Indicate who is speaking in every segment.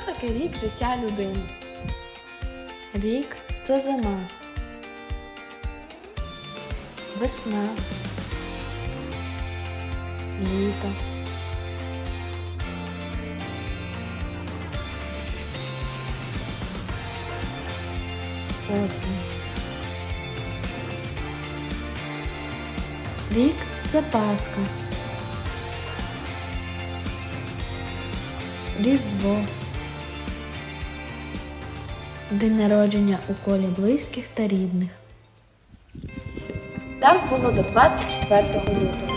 Speaker 1: таке рік життя людини?
Speaker 2: Рік це зима. Весна. Літо. Осінь. Рік це Пасха. Різдво. День народження у колі близьких та рідних.
Speaker 1: Так було до 24 лютого.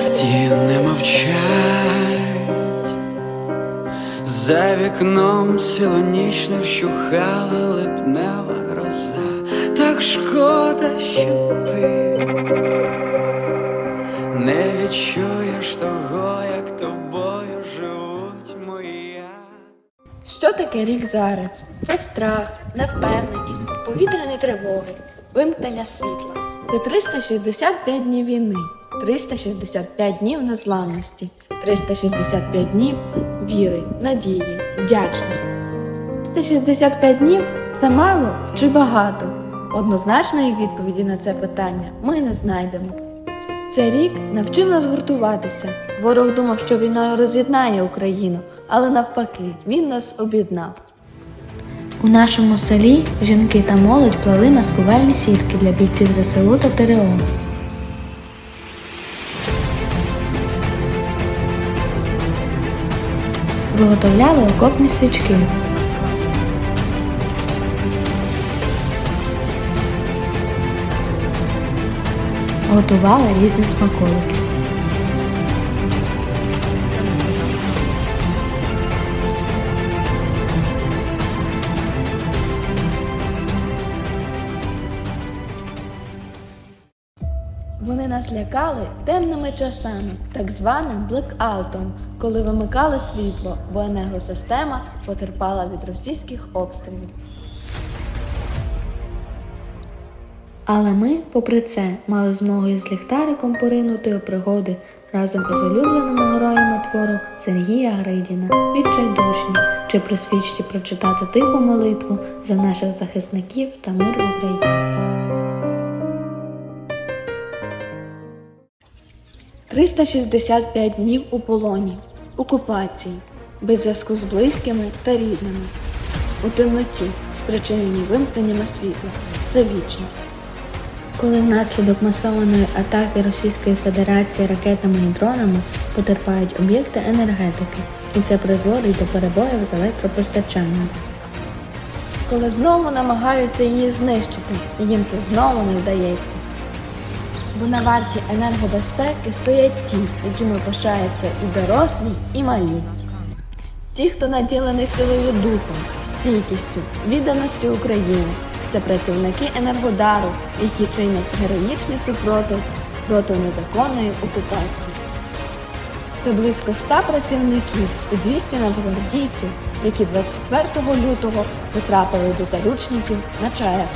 Speaker 3: Стіни мовчать, за вікном сілоніч не вщухала липнева гроза, так шкода, що ти не відчуєш того, як тобою живуть моя.
Speaker 1: Що таке рік зараз? Це страх, невпевненість, повітряні тривоги, вимкнення світла. Це 365 днів війни, 365 днів незламності, 365 днів віри, надії, вдячності. 365 днів це мало чи багато? Однозначної відповіді на це питання ми не знайдемо. Цей рік навчив нас гуртуватися. Ворог думав, що війною роз'єднає Україну, але навпаки, він нас об'єднав.
Speaker 2: У нашому селі жінки та молодь плели маскувальні сітки для бійців ЗСУ та ТРО. Виготовляли окопні свічки. Готували різні смаколики.
Speaker 1: Вони нас лякали темними часами, так званим блекаутом, коли вимикали світло, бо енергосистема потерпала від російських обстрілів.
Speaker 2: Але ми, попри це, мали змогу із ліхтариком поринути у пригоди разом із улюбленими героями твору Сергія Гридіна, відчайдушні, чи при свічці прочитати тиху молитву за наших захисників та мир Україні.
Speaker 1: 365 днів у полоні, окупації, без зв'язку з близькими та рідними, у темноті, спричинені вимкненнями світла. Це вічність.
Speaker 2: Коли внаслідок масованої атаки Російської Федерації ракетами і дронами потерпають об'єкти енергетики, і це призводить до перебоїв з електропостачанням.
Speaker 1: Коли знову намагаються її знищити, і їм це знову не вдається. Бо на варті енергобезпеки стоять ті, якими пишаються і дорослі, і малі. Ті, хто наділений силою духом, стійкістю, відданістю Україні. Це працівники Енергодару, які чинять героїчний супротив проти незаконної окупації. Це близько ста працівників і 200 нацгвардійців, які 24 лютого потрапили до заручників на ЧАЕС.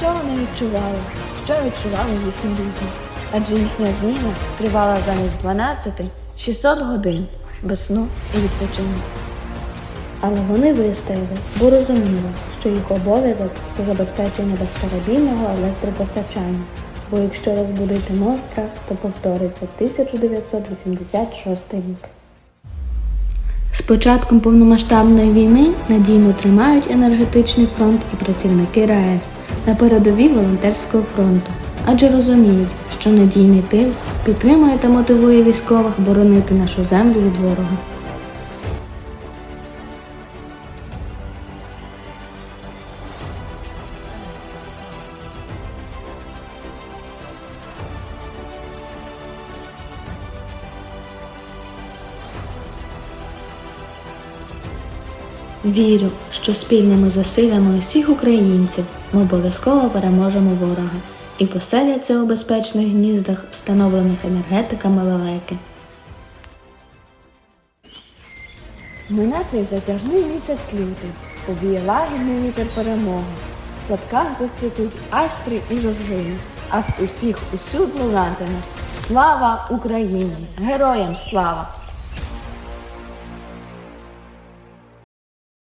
Speaker 1: Що вони відчували? Що відчували їхні люди? Адже їхня зміна тривала замість 12 600 годин без сну і відпочинку.
Speaker 2: Але вони вистояли, бо розуміли, що їх обов'язок це забезпечення безперебійного електропостачання. Бо якщо розбудити монстра, то повториться 1986 рік. З початком повномасштабної війни надійно тримають енергетичний фронт і працівники РаЕС на передовій волонтерського фронту, адже розуміють, що надійний тил підтримує та мотивує військових боронити нашу землю від ворога. Вірю, що спільними зусиллями усіх українців ми обов'язково переможемо ворога. і поселяться у безпечних гніздах, встановлених енергетиками лелеки.
Speaker 1: Мине цей затяжний місяць лютий, повіє лагідний вітер перемоги. В садках зацвітуть айстри і жоржини, а з усіх усюд лунатиме Слава Україні! Героям слава!